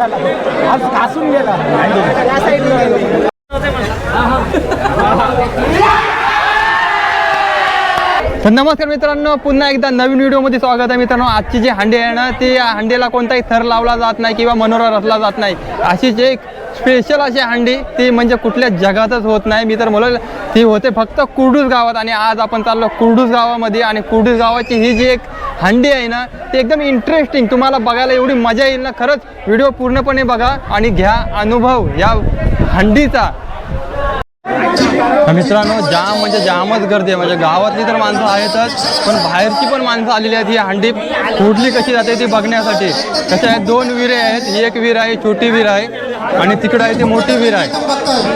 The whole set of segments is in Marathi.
आज घासून गेला त्या साईडला गेलो. तर नमस्कार मित्रांनो पुन्हा एकदा नवीन व्हिडिओमध्ये स्वागत आहे मित्रांनो. आजची जी हांडी आहे ना ती या हांडीला कोणताही थर लावला जात नाही किंवा मनोरा रचला जात नाही. अशीच एक स्पेशल अशी हांडी ती म्हणजे कुठल्या जगातच होत नाही. मी तर म्हणलं ती होते फक्त कुर्डूस गावात. आणि आज आपण चाललो कुर्डूस गावामध्ये. आणि कुर्डूस गावाची ही जी एक हांडी आहे ना ती एकदम इंटरेस्टिंग तुम्हाला बघायला एवढी मजा येईल ना. खरंच व्हिडिओ पूर्णपणे बघा आणि घ्या अनुभव या हांडीचा. मित्रांनो जाम म्हणजे जामच गर्दी आहे. म्हणजे गावातली तर माणसं आहेतच पण बाहेरची पण माणसं आलेली आहेत. ही हंडी कुठली कशी जाते ती बघण्यासाठी. कशा आहेत? दोन विरे आहेत. ही एक विहीर आहे छोटी विहीर आहे. आणि तिकडं आहे ती मोठी विहीर आहे.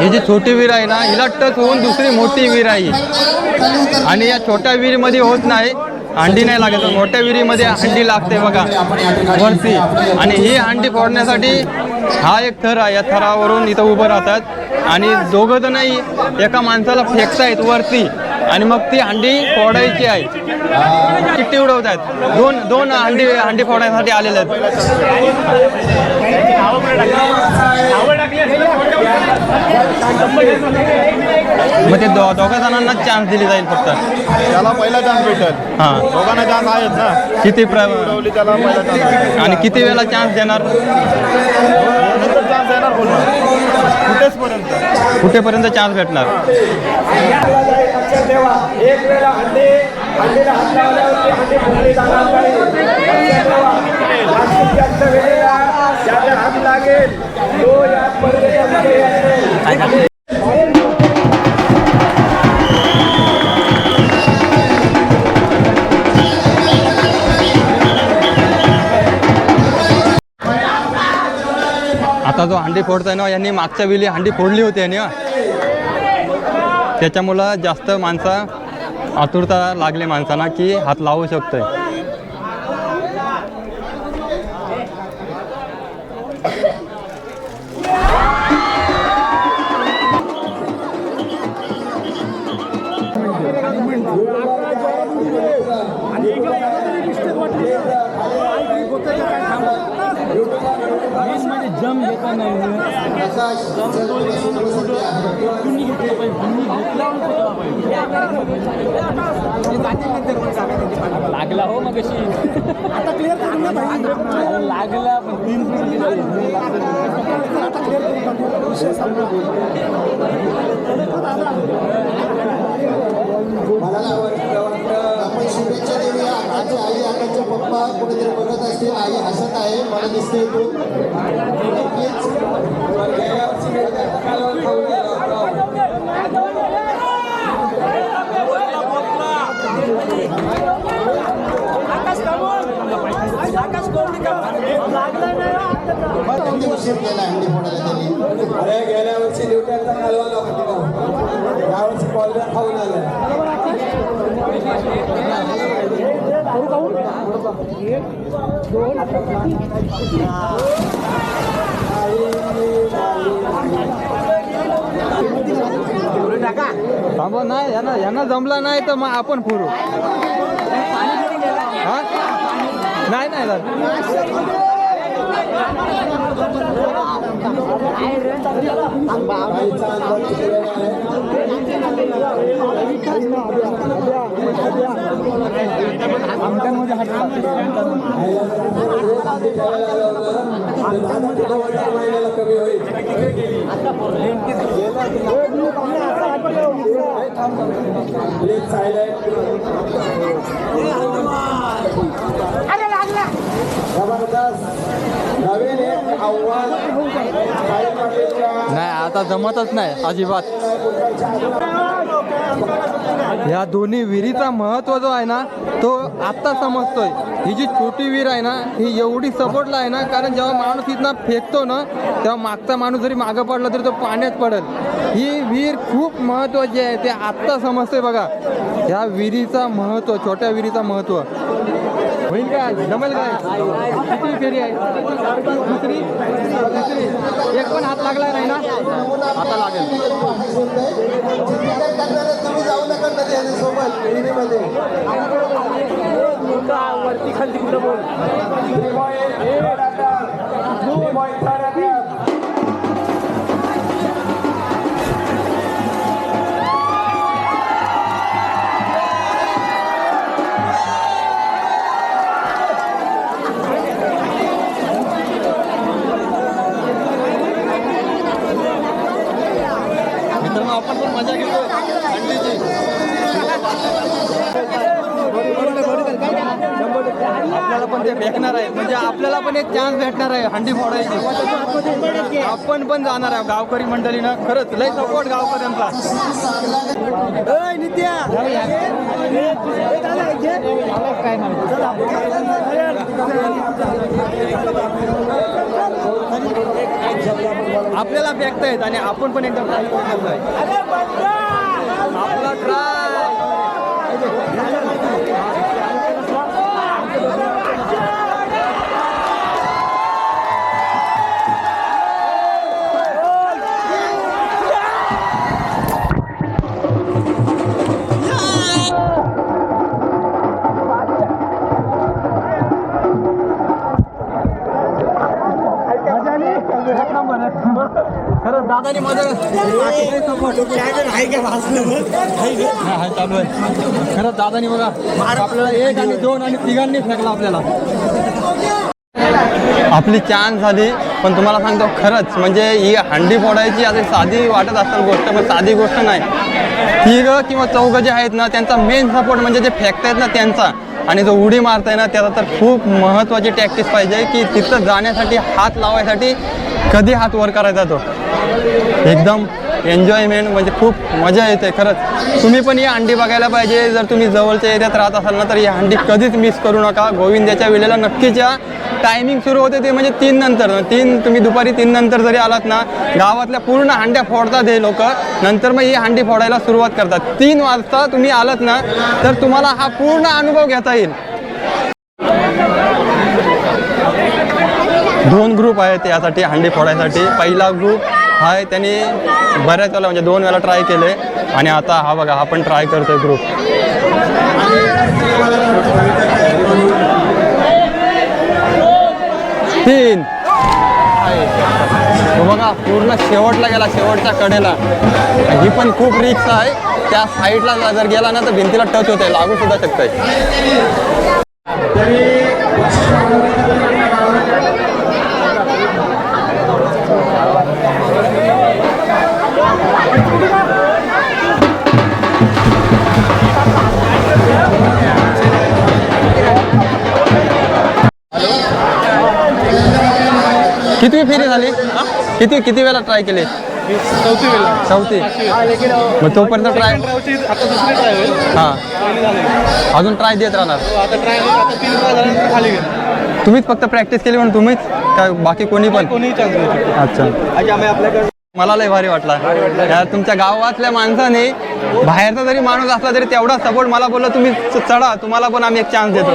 ही जी छोटी विर आहे ना हिला टच होऊन दुसरी मोठी विहीर आहे आणि या छोट्या विहिरीमध्ये होत नाही. हंडी नाही लागत. मोठ्या विहिरीमध्ये हंडी लागते बघा. वरती. आणि ही हंडी फोडण्यासाठी हा एक थर आहे. या थरावरून इथं उभं राहतात. आणि दोघं नाही एका माणसाला फेकतायत वरती. आणि मग ती हंडी फोडायची आहे. चिट्टी उडवत आहेत दोन दोन हंडी हंडी फोडण्यासाठी आलेले आहेत. मग ते दो दोघा जणांना चान्स दिली जाईल फक्त. त्याला पहिला चान्स भेटेल. हां. दोघांना चान्स आहेत ना. किती प्र उडवली त्याला पहिला चान्स आणि किती वेळेला चान्स देणार? नंतर चान्स येणार बोलणार कुठेच पर्यंत कुठेपर्यंत चान्स भेटणार? एक वेळा हात लावल्यावरती जाणार नाही. तो या स्पर्धेमध्ये असेल आता जो हंडी फोडताय ना यांनी मागच्या वेळी हंडी फोडली होती यांनी त्याच्यामुळं जास्त माणसं आतुरता लागली माणसांना की हात लावू शकतोय. लागला हो मग कशी आता क्लिअर लागला पण तीन आपण शुभेच्छा देऊया आकाशचे आई आकाशचे पप्पा कुठेतरी बघत असतील आई हसत आहे मला दिसते तो नक्कीच गेल्या वर्षी कालवर खाऊन गेला होता. किती उशीर केला हंडी फोडायला त्यांनी. अरे गेल्या वर्षी न्यूटनचा कालवा लागतो यावर्षी कॉलर खाऊन आलं. नाही यांना यांना जमला नाही तर मग आपण फोडू हा? नाही. नाही दादा जबरदस्त. नवीन एक आव्हान. नाही आता जमतच नाही अजिबात. या दोन्ही विहिरीचा महत्त्व जो आहे ना तो आत्ता समजतोय. ही जी छोटी विहीर आहे ना ही एवढी सपोर्टला आहे ना कारण जेव्हा माणूस इथनं फेकतो ना तेव्हा मागचा माणूस जरी मागं पडला तरी तो पाण्यात पडेल. ही विहीर खूप महत्त्वाची आहे ते आत्ता समजतंय बघा. ह्या विहिरीचा महत्त्व छोट्या विहिरीचा महत्त्व होईल काय जमेल काय किती फेरी आहे. दुसरी दुसरी एक पण हात लागला नाही ना? आता लागेल. तुम्ही जाऊ नका कधी याच्यासोबत विहिरीमध्ये वरती खाली कुठं बोल पण ते भेटणार आहे. म्हणजे आपल्याला पण एक चान्स भेटणार आहे. हंडी फोडायची. आपण पण जाणार आहे गावकरी मंडळीनं. खरंच लय सपोर्ट गावकऱ्यांचा आपल्याला फेकता येत आणि आपण पण एकदम आपला ट्राय खरंच दादानी मदत हा चालू आहे खरंच दादानी बघा आपल्याला एक आणि दोन आणि तिघांनी फेकला आपल्याला. आपली चान्स झाली पण तुम्हाला सांगतो खरंच म्हणजे ही हंडी फोडायची आता साधी वाटत असेल गोष्ट पण साधी गोष्ट नाही. तिघ किंवा चौघ जे आहेत ना त्यांचा मेन सपोर्ट म्हणजे जे फेकतायत ना त्यांचा आणि जो उडी मारताय ना त्याला तर खूप महत्त्वाची टॅक्टिस पाहिजे की तिथं जाण्यासाठी हात लावायसाठी कधी हात वर करायचा तो? एकदम एन्जॉयमेंट म्हणजे खूप मजा येते खरंच. तुम्ही पण ही हंडी बघायला पाहिजे. जर तुम्ही जवळच्या एरियात राहत असाल ना तर ही हंडी कधीच मिस करू नका. गोविंद्याच्या वेळेला नक्कीच या. टायमिंग सुरू होते ते म्हणजे तीन नंतर. तीन तुम्ही दुपारी तीन नंतर जरी आलात ना गावातल्या पूर्ण हांड्या फोडतात हे लोक. नंतर मग ही हांडी फोडायला सुरुवात करतात. तीन वाजता तुम्ही आलात ना तर तुम्हाला हा पूर्ण अनुभव घेता येईल. दोन ग्रुप आहेत यासाठी हांडी फोडायसाठी. पहिला ग्रुप हा त्यांनी बऱ्याच वेळा म्हणजे दोन वेळा ट्राय केले. आणि आता हा बघा हा पण ट्राय करतोय ग्रुप तीन. बघा पूर्ण शेवटला गेला शेवटच्या कडेला. ही पण खूप रिक्स आहे. त्या साईडला जर गेला ना तर भिंतीला टच होते लागू सुद्धा शकतंय. किती फेरी झाली? किती किती वेळा ट्राय केले? चौथी वेळेला. चौथी. मग तोपर्यंत ट्राय आता दुसरी ट्राय होईल. हां. अजून ट्राय देत राहणार. आता ट्राय आता तीन ट्राय झाल्यानंतर खाली गेलं. तुम्हीच फक्त प्रॅक्टिस केली म्हणून तुम्हीच? काय बाकी कोणी पण? चान्स शकतो अच्छा. आम्ही आपल्याकडे मला लय भारी वाटला. यार तुमच्या गावातल्या माणसाने बाहेरचा जरी माणूस असला तरी तेवढा सपोर्ट मला बोलला तुम्ही चढा तुम्हाला पण आम्ही एक चान्स देतो.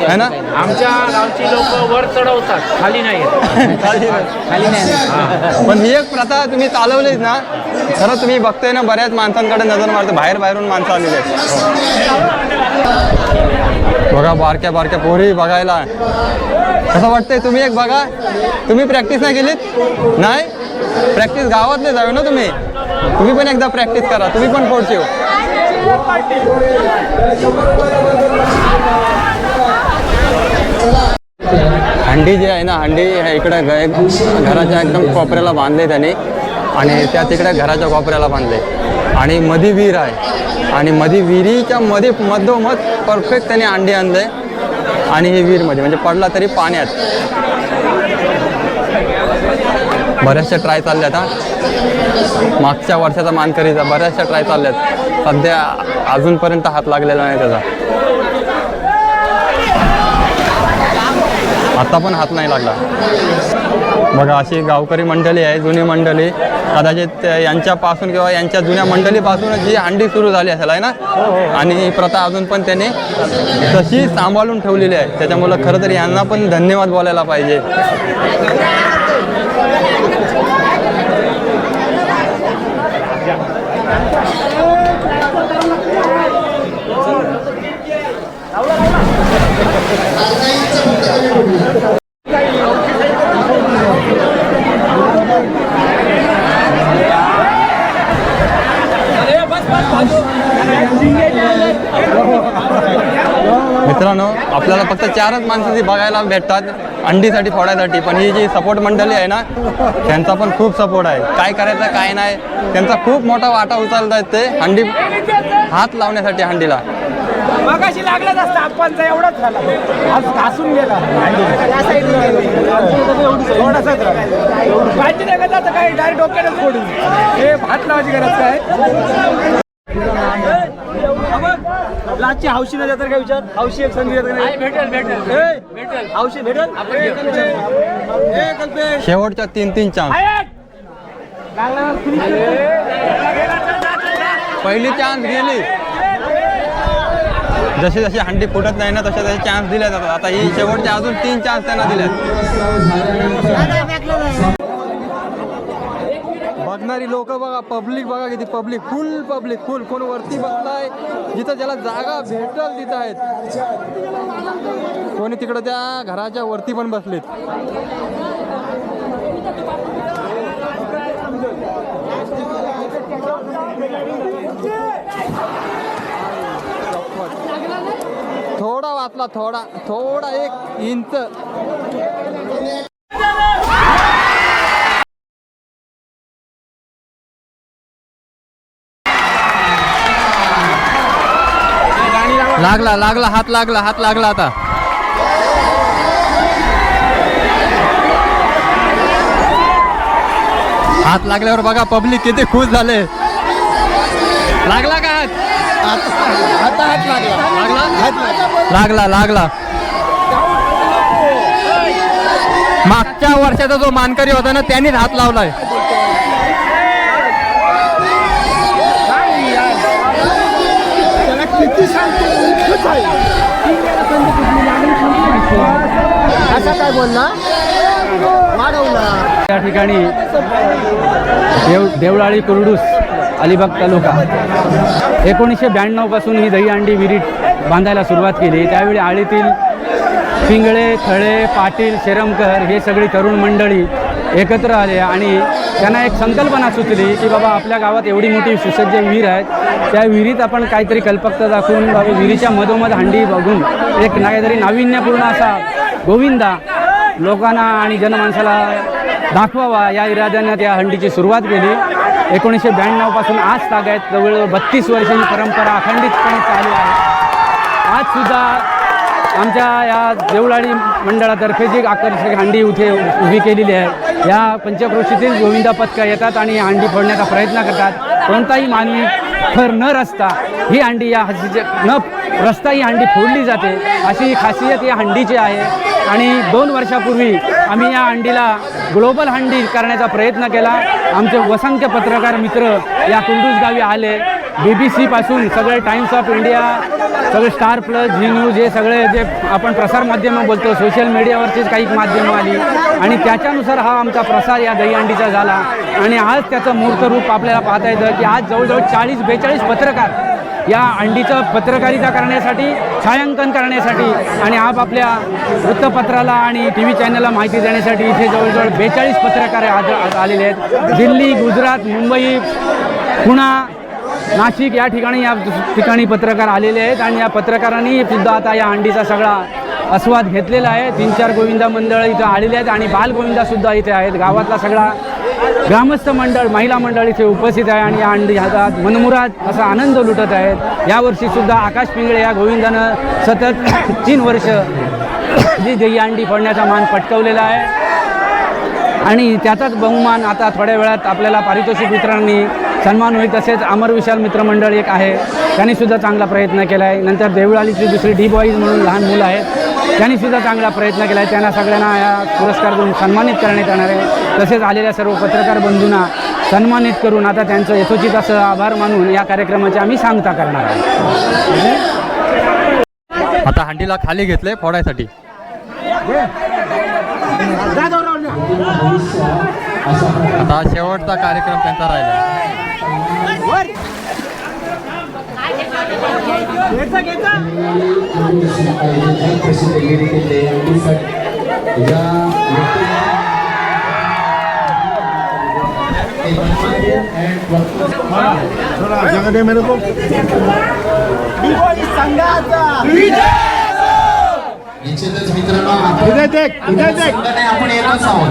है ना? आमच्या गावची लोक वर चढवतात खाली नाही येत. खाली नाही. पण ही एक प्रथा तुम्ही चालवलीच ना खरं तुम्ही बघताय ना बऱ्याच माणसांकडे नजर मारते बाहेर बाहेरून माणसं आलेली आहेत. बघा बारक्या बारक्या पोरी बघायला. कसं वाटतंय? तुम्ही एक बघा. तुम्ही प्रॅक्टिस नाही केलीत? नाही? प्रॅक्टिस गावातले जावे ना तुम्ही. तुम्ही पण एकदा प्रॅक्टिस करा. तुम्ही पण फोडशिव हंडी जी आहे ना हंडी हे इकडे घराच्या एकदम कोपऱ्याला बांधले त्याने. आणि त्या तिकडे घराच्या कोपऱ्याला बांधले. आणि मधी विहीर आहे. आणि मधी विहिरीच्या मध्ये मधोमध परफेक्ट त्याने अंडी आणले. आणि हे विहीरमध्ये म्हणजे पडला तरी पाण्यात. बऱ्याचशा ट्राय चालल्या आता मागच्या वर्षाचा मानकरीचा बऱ्याचशा ट्राय चालल्यात सध्या अजूनपर्यंत हात लागलेला नाही त्याचा. आता पण हात नाही लागला. बघा अशी गावकरी मंडळी आहे जुनी मंडळी. कदाचित यांच्यापासून किंवा यांच्या जुन्या मंडळीपासून जी हंडी सुरू झाली असेल आहे ना? आणि ही प्रथा अजून पण त्याने तशी सांभाळून ठेवलेली आहे. त्याच्यामुळं खरं तर यांना पण धन्यवाद बोलायला पाहिजे. मित्रांनो आपल्याला फक्त चारच माणसं ती बघायला भेटतात अंडीसाठी फोडायसाठी. पण ही जी सपोर्ट मंडळी आहे ना त्यांचा पण खूप सपोर्ट आहे. काय करायचं काय नाही. त्यांचा खूप मोठा वाटा उचलत आहेत ते. हंडी हात लावण्यासाठी हंडीला मगाशी लागलाच असता आप्पांचा एवढाच झाला. आज घासून गेला. थोडासाच पाहिजे नाही काय डायरेक्ट डोक्यातच फोडून. हे भात लावायची गरज काय? लाची हौशी नाही तर काय विचार. हौशी एक संधी भेटेल भेटेल. भेटेल. हौशी भेटेल? कल्पेश. शेवटच्या तीन तीन चान्स पहिली चान्स गेली. जसे जसे हंडी फुटत नाही ना तसे तसे चान्स दिले जातात. आता ही शेवटचे अजून तीन चान्स त्यांना दिले बघणारी लोक बघा पब्लिक बघा किती पब्लिक फुल पब्लिक फुल कोण वरती बसलाय जिथं ज्याला जागा भेटल तिथं आहेत. कोणी तिकडं त्या घराच्या वरती पण बसलेत. वाचला थोडा थोडा एक इंच. लागला लागला हात लागला हात लागला आता. हात लागल्यावर बघा पब्लिक किती खुश झाले. लागला का हात? आता हात लागला. लागला? लागला. लागला मागच्या वर्षाचा जो मानकरी होता ना त्यांनीच हात लावलाय. असा काय बोलला? वाढवला. त्या ठिकाणी देव देवळाळी कुरडूस. अलिबाग तालुका. एकोणीसशे ब्याण्णवपासून ही दहीहंडी विरीट बांधायला सुरुवात केली. त्यावेळी आळीतील पिंगळे थळे पाटील शेरमकर हे सगळी तरुण मंडळी एकत्र आले आणि त्यांना एक संकल्पना सुचली की बाबा आपल्या गावात एवढी मोठी सुसज्ज विहीर आहे त्या विहिरीत आपण काहीतरी कल्पकता दाखवून बाबा विहिरीच्या मधोमध हंडी बघून एक काहीतरी नाविन्यपूर्ण असा गोविंदा लोकांना आणि जनमानसाला दाखवावा या इराद्यानं त्या हंडीची सुरुवात केली. एकोणीसशे ब्याण्णवपासून आज तागायत जवळजवळ बत्तीस वर्षांची परंपरा अखंडितपणे चालू आहे. आजसुद्धा आमच्या या देवळाडी मंडळातर्फे जी आकर्षक हांडी उठे उभी केलेली आहे या पंचक्रोशीतील गोविंदा पथकं येतात आणि हांडी फोडण्याचा प्रयत्न करतात. कोणताही मानवी थर न रस्ता ही हंडी या हसीचे न रस्ता ही हंडी फोडली जाते. अशी ही खासियत या हंडीची आहे. आणि दोन वर्षापूर्वी आम्ही या हंडीला ग्लोबल हंडी करण्याचा प्रयत्न केला. आमचे वसंत पत्रकार मित्र या कुंडूस गावी आले. बी बी सीपासून सगळे टाइम्स ऑफ इंडिया सगळे स्टार प्लस झी न्यूज हे सगळे जे आपण प्रसारमाध्यमं बोलतो सोशल मीडियावरचीच काही माध्यमं आली. आणि त्याच्यानुसार हा आमचा प्रसार या दहीहंडीचा झाला. आणि आज त्याचं मूर्त रूप आपल्याला पाहता येतं की आज जवळजवळ चाळीस बेचाळीस पत्रकार या अंडीचं पत्रकारिता करण्यासाठी छायांकन करण्यासाठी आणि आपापल्या वृत्तपत्राला आणि टी व्ही चॅनलला माहिती देण्यासाठी इथे जवळजवळ बेचाळीस पत्रकार आज आलेले आहेत. दिल्ली गुजरात मुंबई पुणा नाशिक या ठिकाणी या ठिकाणी पत्रकार आलेले आहेत आणि या पत्रकारांनी सुद्धा आता या अंडीचा सगळा आस्वाद घेतलेला आहे. तीन चार गोविंदा मंडळ इथं आलेले आहेत आणि बालगोविंदा सुद्धा इथे आहेत. गावातला सगळा ग्रामस्थ मंडळ महिला मंडळ इथे उपस्थित आहे आणि या अंडी हातात मनमुराद असा आनंद लुटत आहेत. यावर्षी सुद्धा आकाश पिंगळे या गोविंदानं सतत तीन वर्ष जी दही अंडी फोडण्याचा मान पटकवलेला आहे. आणि त्याचाच बहुमान आता थोड्या वेळात आपल्याला पारितोषिक मित्रांनी सन्मान होईल तसेच अमर विशाल मित्रमंडळ एक आहे. त्यांनी सुद्धा चांगला प्रयत्न केला आहे नंतर देवळालीची दुसरी डी बॉईज म्हणून लहान मुलं आहेत. त्यांनी सुद्धा चांगला प्रयत्न केला आहे त्यांना सगळ्यांना या पुरस्कार देऊन सन्मानित करण्यात येणार आहे. तसेच आलेल्या सर्व पत्रकार बंधूंना सन्मानित करून आता त्यांचं यथोचित असं आभार मानून या कार्यक्रमाची आम्ही सांगता करणार आहे आता हंडीला खाली घेतले फोडायसाठी. आता शेवटचा कार्यक्रम त्यांचा राहिला. निश्चितच मित्रांनो आपण येतच आहोत.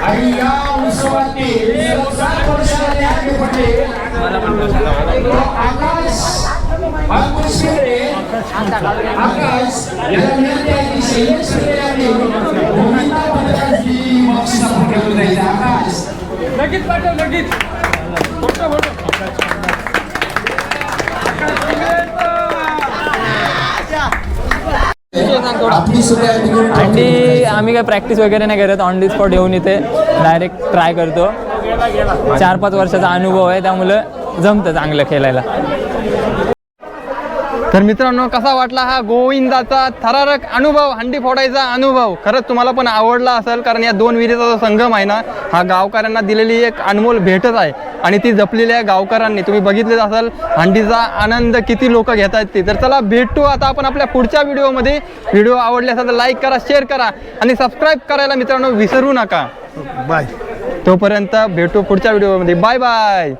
आणि या उत्सवातील सात आकाश आकाश याला विनंती आहे की शैलेश गोविंदा बक्षीस आपण आकाश. अंडी आम्ही काय प्रॅक्टिस वगैरे नाही करत. ऑन दी स्पॉट येऊन इथे डायरेक्ट ट्राय करतो. चार पाच वर्षाचा अनुभव आहे त्यामुळं जमतं चांगलं खेळायला. तर मित्रांनो कसा वाटला हा गोविंदाचा थरारक अनुभव हंडी फोडायचा अनुभव? खरंच तुम्हाला पण आवडला असेल कारण या दोन विहिरीचा जो संगम आहे ना हा गावकऱ्यांना दिलेली एक अनमोल भेटच आहे. आणि ती जपलेली आहे गावकऱ्यांनी. तुम्ही बघितलेच असाल हंडीचा आनंद किती लोक घेत आहेत ते. तर चला भेटू आता आपण आपल्या पुढच्या व्हिडिओमध्ये. व्हिडिओ आवडले असेल तर लाईक करा शेअर करा आणि सबस्क्राईब करायला मित्रांनो विसरू नका. बाय. तोपर्यंत भेटू पुढच्या व्हिडिओमध्ये. Bye bye.